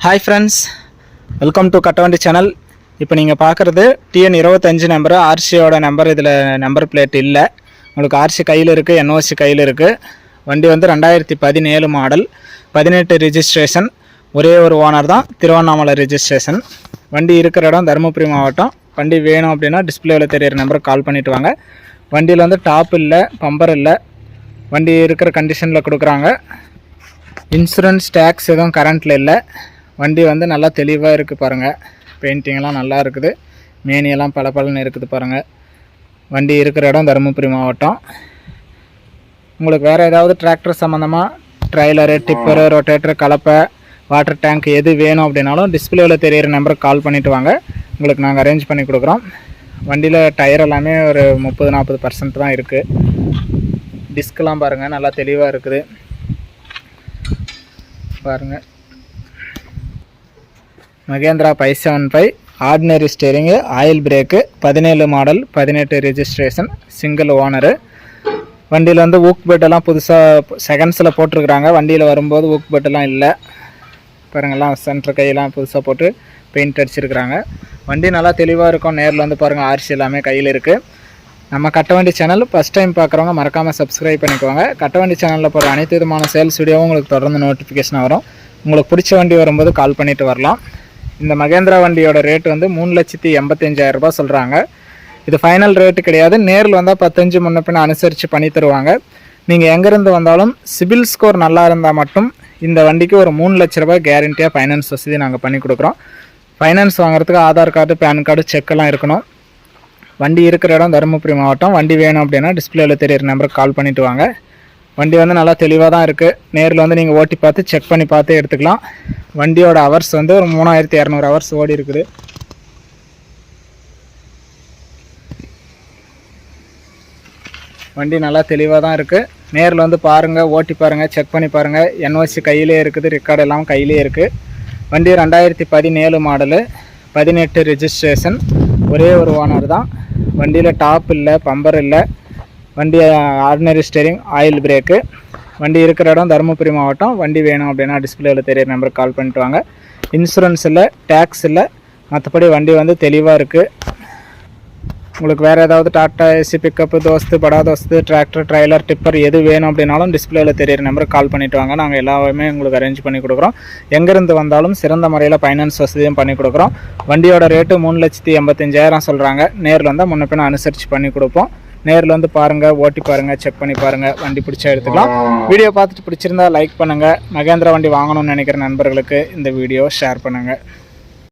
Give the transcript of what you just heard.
Hi friends welcome to Kattavandi channel இப்போ நீங்கள் பார்க்குறது டிஎன் இருபத்தஞ்சு நம்பரு ஆர்சியோட நம்பர் இதில் நம்பர் பிளேட் இல்லை. உங்களுக்கு ஆர்சி கையில் இருக்குது என்ஓசி கையில் இருக்குது வண்டி வந்து ரெண்டாயிரத்தி பதினேழு மாடல் பதினெட்டு ரிஜிஸ்ட்ரேஷன் ஒரே ஒரு ஓனர் தான் திருவண்ணாமலை ரிஜிஸ்ட்ரேஷன் வண்டி இருக்கிற இடம் தருமபுரி மாவட்டம். வண்டி வேணும் அப்படின்னா டிஸ்பிளேவில் தெரியிற நம்பருக்கு கால் பண்ணிவிட்டு வாங்க. வண்டியில் வந்து டாப் இல்லை பம்பர் இல்லை. வண்டி இருக்கிற கண்டிஷனில் கொடுக்குறாங்க. இன்சூரன்ஸ் டேக்ஸ் எதுவும் கரண்ட்டில் இல்லை. வண்டி வந்து நல்லா தெளிவாக இருக்குது பாருங்கள் பெயிண்டிங்லாம் நல்லா இருக்குது. மேனியெல்லாம் பல இருக்குது பாருங்கள் வண்டி இருக்கிற இடம் தருமபுரி மாவட்டம். உங்களுக்கு வேறு ஏதாவது டிராக்டர் சம்மந்தமாக ட்ரைலரு டிப்பரு ரொட்டேட்டர் கலப்பை வாட்டர் டேங்க் எது வேணும் அப்படின்னாலும் டிஸ்பிளேவில் தெரியிற நம்பருக்கு கால் பண்ணிவிட்டு வாங்க. உங்களுக்கு நாங்கள் அரேஞ்ச் பண்ணி கொடுக்குறோம். வண்டியில் டயர் எல்லாமே ஒரு முப்பது நாற்பது பர்சன்ட் தான் இருக்குது டிஸ்க்லாம் பாருங்கள் நல்லா தெளிவாக இருக்குது. பாருங்கள் Mahindra five seven five ordinary steering oil brake பதினேழு மாடல் பதினெட்டு ரிஜிஸ்ட்ரேஷன் சிங்கிள் ஓனரு வண்டியில் வந்து ஊக் பெட்டெல்லாம் புதுசாக செகண்ட்ஸில் போட்டிருக்கிறாங்க. வண்டியில் வரும்போது ஊக் பெட்டெல்லாம் இல்லை. பாருங்கள்லாம் சென்டர் கையெல்லாம் புதுசாக போட்டு பெயிண்ட் அடிச்சிருக்கிறாங்க. வண்டி நல்லா தெளிவாக இருக்கும். நேரில் வந்து பாருங்கள் ஆர்சி எல்லாமே கையில் இருக்குது நம்ம கட்ட வண்டி சேனல் ஃபஸ்ட் டைம் பார்க்குறவங்க மறக்காமல் சப்ஸ்கிரைப் பண்ணிக்கோங்க. கட்டவண்டி சேனலில் போகிற அனைத்து விதமான சேல்ஸ் வீடியோவும் உங்களுக்கு தொடர்ந்து நோட்டிஃபிகேஷன் வரும். உங்களுக்கு பிடிச்ச வண்டி வரும்போது கால் பண்ணிட்டு வரலாம். இந்த மகேந்திரா வண்டியோட ரேட் வந்து மூணு லட்சத்தி எண்பத்தஞ்சாயிரம் சொல்கிறாங்க இது ஃபைனல் ரேட்டு கிடையாது. நேரில் வந்தால் பத்தஞ்சு முன்ன பின்ன அனுசரித்து பண்ணி தருவாங்க. நீங்கள் எங்கேருந்து வந்தாலும் சிபில் ஸ்கோர் நல்லா இருந்தால் மட்டும் இந்த வண்டிக்கு ஒரு மூணு லட்ச ரூபாய் கேரண்டியாக ஃபைனான்ஸ் வசதி நாங்கள் பண்ணி கொடுக்குறோம். ஃபைனான்ஸ் வாங்குறதுக்கு ஆதார் கார்டு பேன் கார்டு செக்கெல்லாம் இருக்கணும். வண்டி இருக்கிற இடம் தருமபுரி மாவட்டம். வண்டி வேணும் அப்படின்னா டிஸ்பிளேவில் தெரியிற நம்பருக்கு கால் பண்ணிட்டு வாங்க. வண்டி வந்து நல்லா தெளிவாக தான் இருக்குது நேரில் வந்து நீங்கள் ஓட்டி பார்த்து செக் பண்ணி பார்த்து எடுத்துக்கலாம். வண்டியோட ஹவர்ஸ் வந்து ஒரு மூணாயிரத்தி இரநூறு ஹவர்ஸ் ஓடி இருக்குது. வண்டி நல்லா தெளிவாக தான் இருக்குது நேரில் வந்து பாருங்கள் ஓட்டி பாருங்கள் செக் பண்ணி பாருங்கள் என்ஓசி கையிலே இருக்குது ரெக்கார்டு எல்லாம் கையிலே இருக்குது வண்டி ரெண்டாயிரத்தி பதினேழு மாடலு பதினெட்டு ரிஜிஸ்ட்ரேஷன் ஒரே ஒரு ஓனர் தான். வண்டியில் டாப் இல்லை பம்பர் இல்லை. வண்டி ஆர்டினரி ஸ்டேரிங் ஆயில் பிரேக்கு வண்டி இருக்கிற இடம் தருமபுரி மாவட்டம். வண்டி வேணும் அப்படின்னா டிஸ்பிளேவில் தெரியற நம்பருக்கு கால் பண்ணிட்டு வாங்க. இன்சூரன்ஸ் இல்லை டேக்ஸ் இல்லை. மற்றபடி வண்டி வந்து தெளிவாக இருக்குது உங்களுக்கு வேறு ஏதாவது டாட்டா ஏசி பிக்கப்பு தோஸ்து படா தோஸ்து டிராக்டர் ட்ரைலர் டிப்பர் எது வேணும் அப்படின்னாலும் டிஸ்பிளேயில் தெரியிற நம்பருக்கு கால் பண்ணிவிட்டு வாங்க. நாங்கள் எல்லாமே உங்களுக்கு அரேஞ்ச் பண்ணி கொடுக்குறோம். எங்கேருந்து வந்தாலும் சிறந்த முறையில் ஃபைனான்ஸ் வசதியும் பண்ணி கொடுக்குறோம். வண்டியோட ரேட்டு மூணு லட்சத்தி எண்பத்தஞ்சாயிரம் சொல்கிறாங்க நேரில் வந்தால் முன்ன பின்ன அனுசரித்து பண்ணி கொடுப்போம். நேரில் வந்து பாருங்கள் ஓட்டி பாருங்கள் செக் பண்ணி பாருங்கள் வண்டி பிடிச்சா எடுத்துக்கலாம். வீடியோ பார்த்துட்டு பிடிச்சிருந்தா லைக் பண்ணுங்கள் மகேந்திரா வண்டி வாங்கணும்னு நினைக்கிற நண்பர்களுக்கு இந்த வீடியோ ஷேர் பண்ணுங்கள்